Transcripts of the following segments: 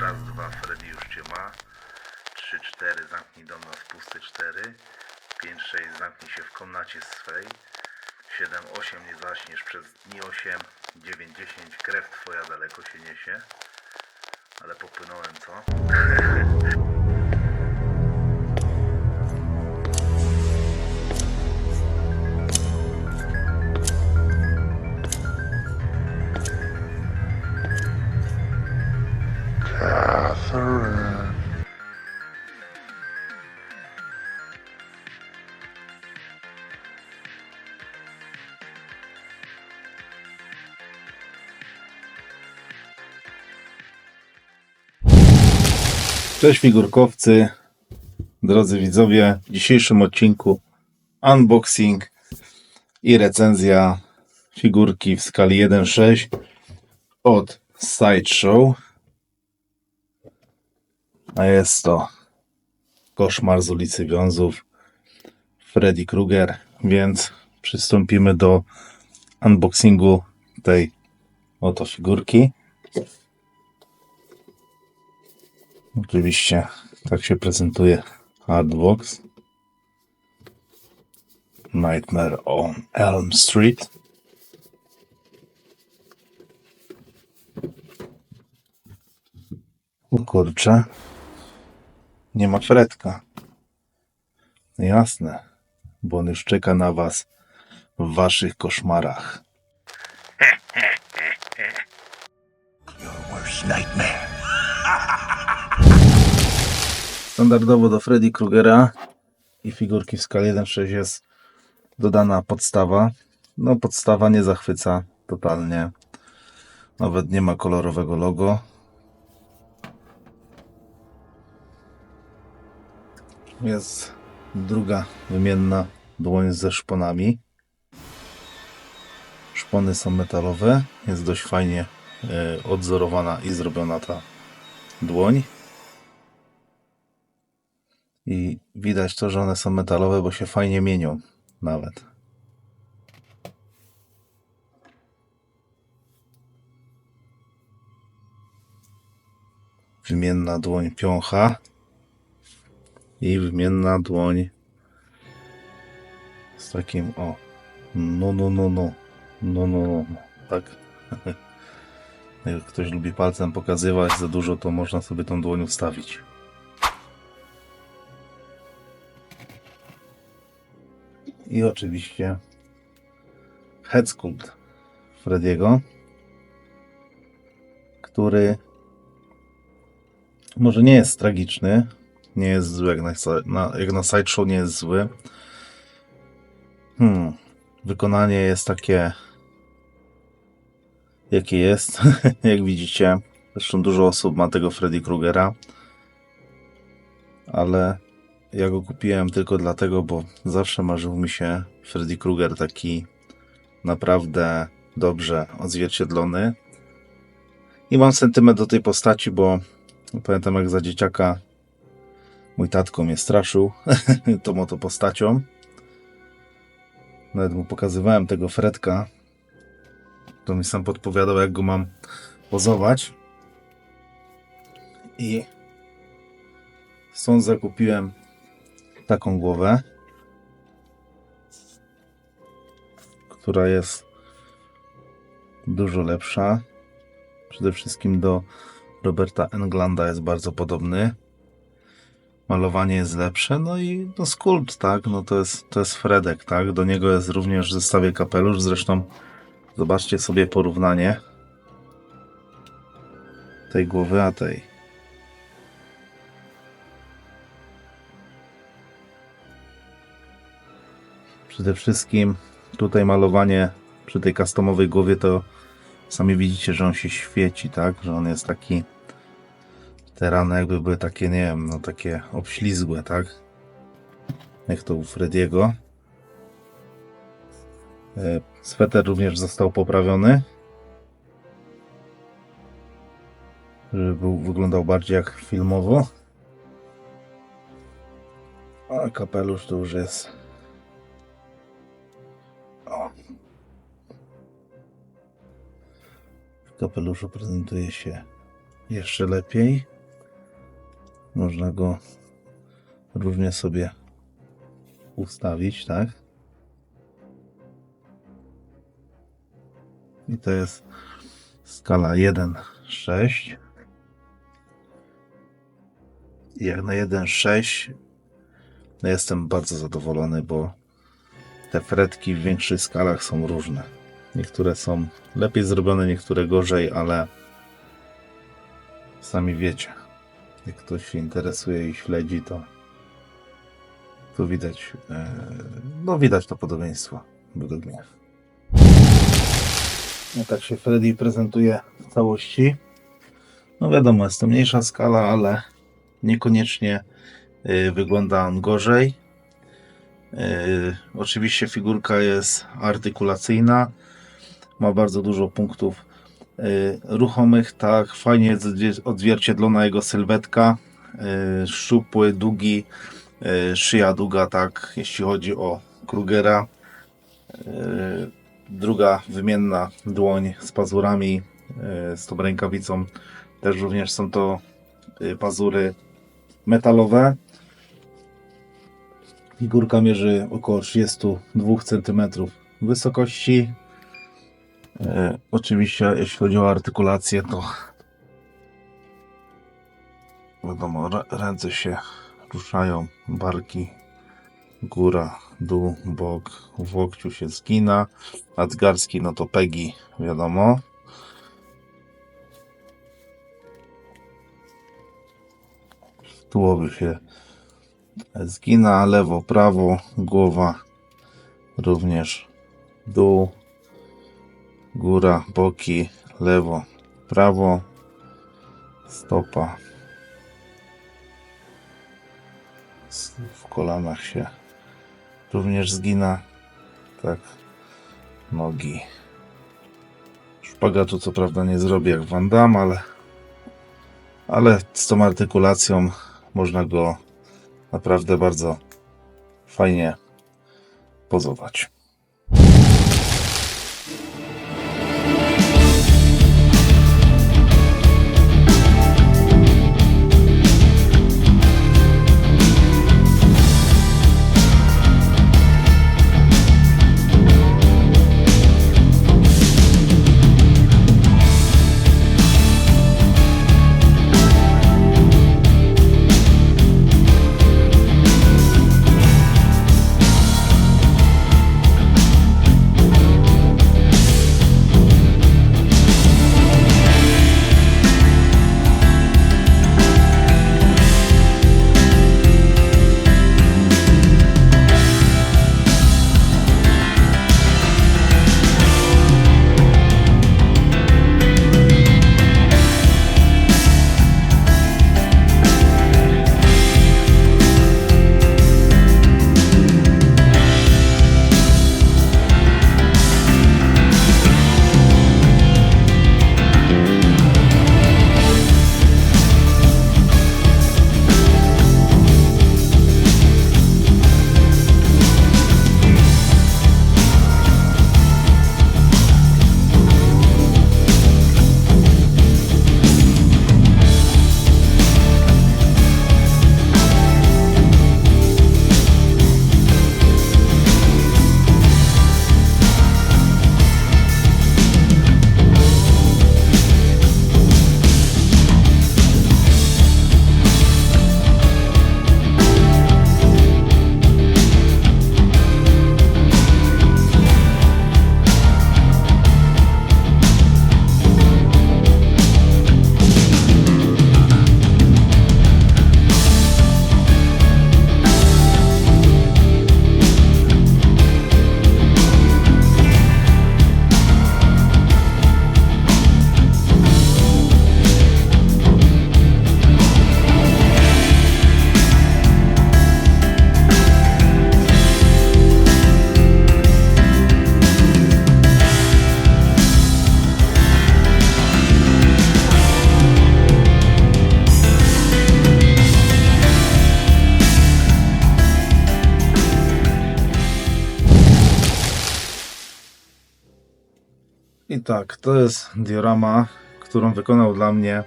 Raz, dwa, Freddy już cię ma. Trzy, cztery, zamknij dom na spusty cztery. Pięć, sześć, zamknij się w komnacie swej. Siedem, osiem, nie zaśniesz przez dni osiem. Dziewięć, dziesięć, krew twoja daleko się niesie. Ale popłynąłem, co? Cześć figurkowcy, drodzy widzowie. W dzisiejszym odcinku unboxing i recenzja figurki w skali 1.6 od Sideshow. A jest to koszmar z ulicy Wiązów Freddy Krueger, więc przystąpimy do unboxingu tej oto figurki. Oczywiście tak się prezentuje Hardbox. Nightmare on Elm Street. O kurczę. Nie ma Fredka. Jasne, bo on już czeka na was w waszych koszmarach. Standardowo do Freddy Krugera i figurki w skali 1.6 jest dodana podstawa. No podstawa nie zachwyca totalnie. Nawet nie ma kolorowego logo. Jest druga wymienna dłoń ze szponami. Szpony są metalowe. Jest dość fajnie e, odzorowana i zrobiona ta dłoń. I widać to, że one są metalowe, bo się fajnie mienią nawet. Wymienna dłoń piącha i wymienna dłoń z takim o no no no no no no no tak jak ktoś lubi palcem pokazywać za dużo to można sobie tą dłoń ustawić i oczywiście head sculpt Frediego, który może nie jest tragiczny, nie jest zły jak na, na, jak na sideshow nie jest zły. Hmm, wykonanie jest takie jakie jest, jak widzicie. Zresztą dużo osób ma tego Freddy Krugera, ale ja go kupiłem tylko dlatego, bo zawsze marzył mi się Freddy Krueger taki naprawdę dobrze odzwierciedlony. I mam sentyment do tej postaci, bo pamiętam jak za dzieciaka mój tatko mnie straszył tą oto postacią. Nawet mu pokazywałem tego Fredka. To mi sam podpowiadał, jak go mam pozować. I stąd zakupiłem taką głowę, która jest dużo lepsza. Przede wszystkim do Roberta Englanda jest bardzo podobny. Malowanie jest lepsze, no i no skulpt, tak, no to jest, to jest Fredek, tak, do niego jest również w zestawie kapelusz, zresztą zobaczcie sobie porównanie tej głowy, a tej. Przede wszystkim tutaj malowanie przy tej customowej głowie to sami widzicie, że on się świeci, tak? Że on jest taki te rany jakby były takie, nie wiem, no takie obślizgłe, tak? Jak to u Frediego. E, Sweter również został poprawiony. Żeby był, wyglądał bardziej jak filmowo. A kapelusz to już jest kapeluszu prezentuje się jeszcze lepiej. Można go różnie sobie ustawić, tak? I to jest skala 1,6. I Jak na 1,6 no jestem bardzo zadowolony, bo te fretki w większych skalach są różne. Niektóre są lepiej zrobione, niektóre gorzej, ale sami wiecie. Jak ktoś się interesuje i śledzi, to tu widać, e, no widać to podobieństwo według mnie. No tak się Freddy prezentuje w całości. No wiadomo, jest to mniejsza skala, ale niekoniecznie y, wygląda on gorzej. Y, Oczywiście figurka jest artykulacyjna, ma bardzo dużo punktów y, ruchomych, tak, fajnie jest odzwier- odzwierciedlona jego sylwetka, y, szczupły, długi, y, szyja długa, tak, jeśli chodzi o Krugera. Druga wymienna dłoń z pazurami, z tą rękawicą, też również są to pazury metalowe. Figurka mierzy około 32 cm wysokości. E, oczywiście, jeśli chodzi o artykulację, to wiadomo, rę- ręce się ruszają, barki, góra, dół, bok, w łokciu się zgina, nadgarstki, no to pegi, wiadomo. Tułowy się zgina, lewo, prawo, głowa również dół, góra, boki, lewo, prawo, stopa. W kolanach się również zgina, tak, nogi. Szpagatu co prawda nie zrobię jak Van Damme, ale, ale z tą artykulacją można go naprawdę bardzo fajnie pozować. Tak, to jest diorama, którą wykonał dla mnie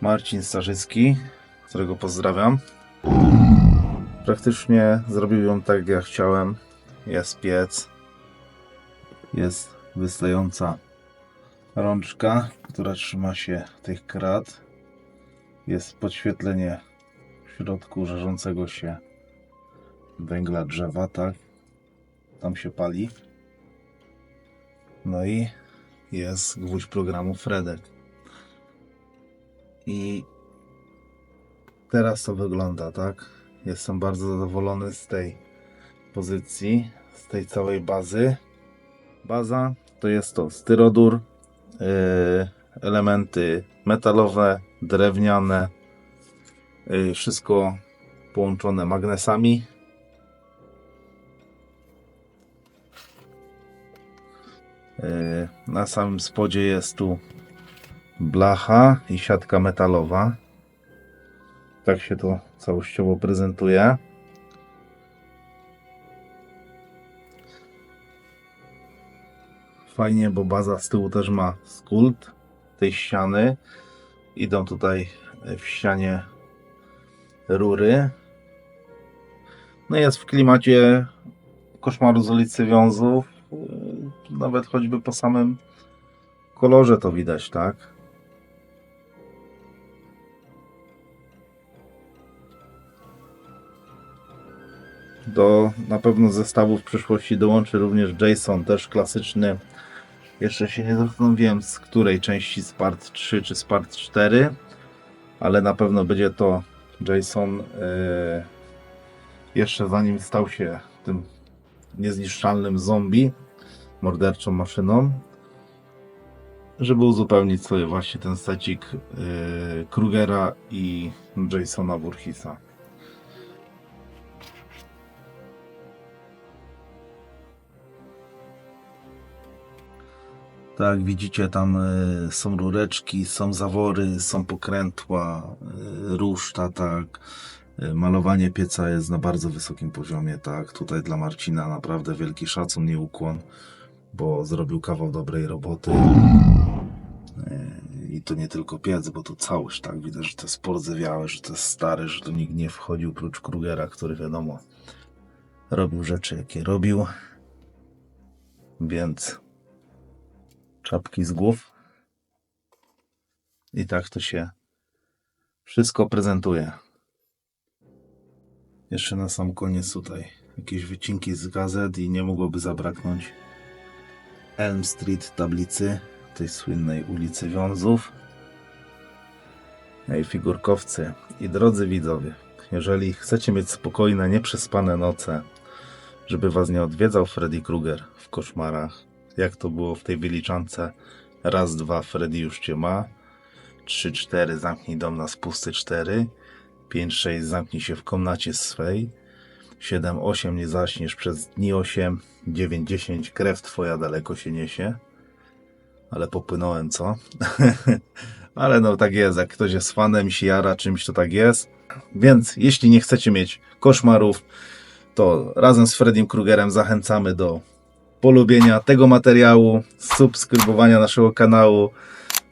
Marcin Starzycki, którego pozdrawiam. Praktycznie zrobił ją tak jak ja chciałem. Jest piec. Jest wystająca rączka, która trzyma się tych krat. Jest podświetlenie w środku żarzącego się węgla drzewa, tak? Tam się pali. No i jest gwóźdź programu Fredek. I teraz to wygląda, tak? Jestem bardzo zadowolony z tej pozycji, z tej całej bazy. Baza to jest to styrodur, yy, elementy metalowe, drewniane, yy, wszystko połączone magnesami. Na samym spodzie jest tu blacha i siatka metalowa. Tak się to całościowo prezentuje. Fajnie, bo baza z tyłu też ma skult tej ściany. Idą tutaj w ścianie rury. No jest w klimacie koszmaru z ulicy Wiązów. Nawet choćby po samym kolorze to widać, tak? Do na pewno zestawu w przyszłości dołączy również Jason, też klasyczny. Jeszcze się nie zastanowiłem z której części z part 3 czy z part 4, ale na pewno będzie to Jason yy, jeszcze zanim stał się tym niezniszczalnym zombie, morderczą maszyną, żeby uzupełnić sobie właśnie ten secik yy, Krugera i Jasona Voorhisa. Tak, widzicie, tam y, są rureczki, są zawory, są pokrętła, y, ruszta, tak. Y, Malowanie pieca jest na bardzo wysokim poziomie, tak. Tutaj dla Marcina naprawdę wielki szacun i ukłon, bo zrobił kawał dobrej roboty. Y, I to nie tylko piec, bo tu całość, tak. Widać, że to jest pordzewiałe, że to jest stary, że tu nikt nie wchodził prócz Krugera, który wiadomo robił rzeczy, jakie robił. Więc czapki z głów. I tak to się wszystko prezentuje. Jeszcze na sam koniec tutaj jakieś wycinki z gazet i nie mogłoby zabraknąć Elm Street tablicy tej słynnej ulicy Wiązów. Ej, figurkowcy i drodzy widzowie, jeżeli chcecie mieć spokojne, nieprzespane noce, żeby was nie odwiedzał Freddy Krueger w koszmarach, jak to było w tej wyliczance. Raz, dwa, Freddy już cię ma. Trzy, cztery, zamknij dom na spusty cztery. Pięć, sześć, zamknij się w komnacie swej. Siedem, osiem, nie zaśniesz przez dni osiem. Dziewięć, dziesięć, krew twoja daleko się niesie. Ale popłynąłem, co? Ale no tak jest, jak ktoś jest fanem, się jara czymś, to tak jest. Więc jeśli nie chcecie mieć koszmarów, to razem z Freddym Krugerem zachęcamy do polubienia tego materiału, subskrybowania naszego kanału.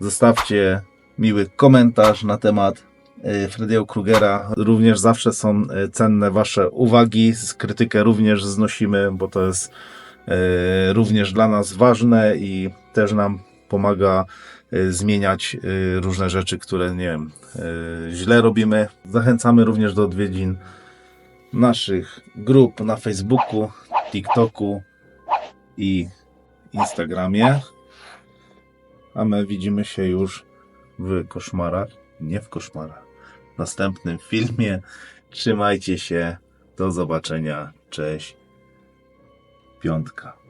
Zostawcie miły komentarz na temat e, Freddy'ego Krugera. Również zawsze są e, cenne Wasze uwagi. Krytykę również znosimy, bo to jest e, również dla nas ważne i też nam pomaga zmieniać różne rzeczy, które nie wiem, źle robimy. Zachęcamy również do odwiedzin naszych grup na Facebooku, TikToku i Instagramie. A my widzimy się już w koszmarach, nie w koszmarach. Następnym filmie. Trzymajcie się. Do zobaczenia. Cześć. Piątka.